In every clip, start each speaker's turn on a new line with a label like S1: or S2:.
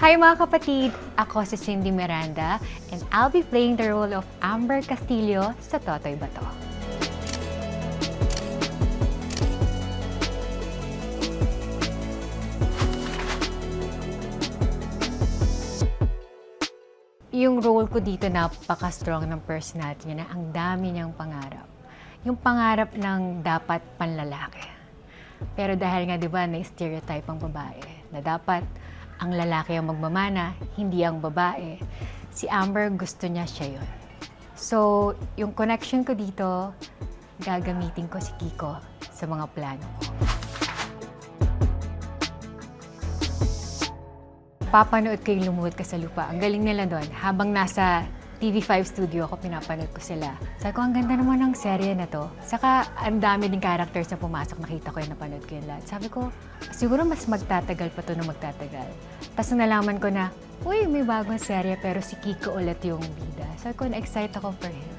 S1: Hi mga kapatid! Ako si Cindy Miranda and I'll be playing the role of Amber Castillo sa Totoy Bato. Yung role ko dito napaka-strong ng personality niya na ang dami niyang pangarap. Yung pangarap ng dapat panlalaki. Pero dahil nga 'di ba na stereotype ang babae na dapat ang lalaki ang magmamana, hindi ang babae. Si Amber gusto niya siya 'yon. So, yung connection ko dito, gagamitin ko si Kiko sa mga plano ko. Papanood ko yung Lumuhod Ka sa Lupa. Ang galing nila doon. Habang nasa TV5 studio ako, pinapanood ko sila. Sabi ko, ang ganda naman ng serye na to. Saka, ang dami din characters na pumasok. Nakita ko yun, napanood ko yun lahat. Sabi ko, siguro mas magtatagal pa to na magtatagal. Tapos nalaman ko na, uy, may bagong serye, pero si Kiko ulit yung bida. Sabi ko, na-excite ako for him.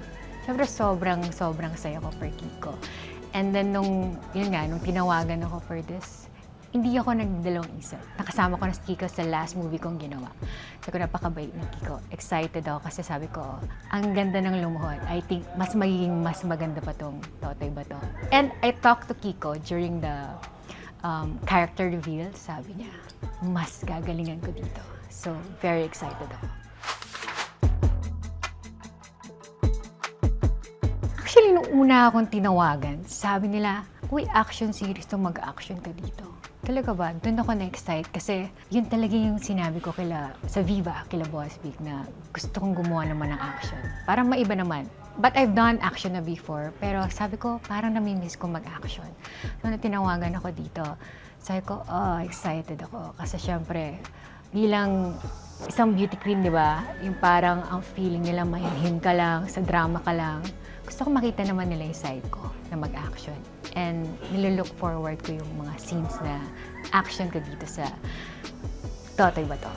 S1: Siyempre, sobrang, sobrang saya ko for Kiko. And then, nung, yun nga, nung tinawagan ako for this, hindi ako nagdalawang isip. Nakasama ko na si Kiko sa last movie kong ginawa. Sabi ko, napakabait ng Kiko. Excited ako kasi sabi ko, ang ganda ng lumuhod. I think mas magiging mas maganda pa tong Totoy ba to? And I talked to Kiko during the um, character reveal. Sabi niya, mas gagalingan ko dito. So, very excited ako. Actually, nung una akong tinawagan, sabi nila, uy, action series to mag-action ka dito. Talaga ba? Doon ako na-excite kasi yun talaga yung sinabi ko kila, sa Viva, kila Boss Big, na gusto kong gumawa naman ng action. Parang maiba naman. But I've done action na before, pero sabi ko, parang namimiss ko mag-action. So, nung tinawagan ako dito, sabi ko, oh, excited ako. Kasi syempre, bilang isang beauty queen, di ba? Yung parang ang feeling nila mahinhin ka lang, sa drama ka lang. Gusto ko makita naman nila yung side ko na mag-action. And nililook forward ko yung mga scenes na action ko dito sa Totoy Bato.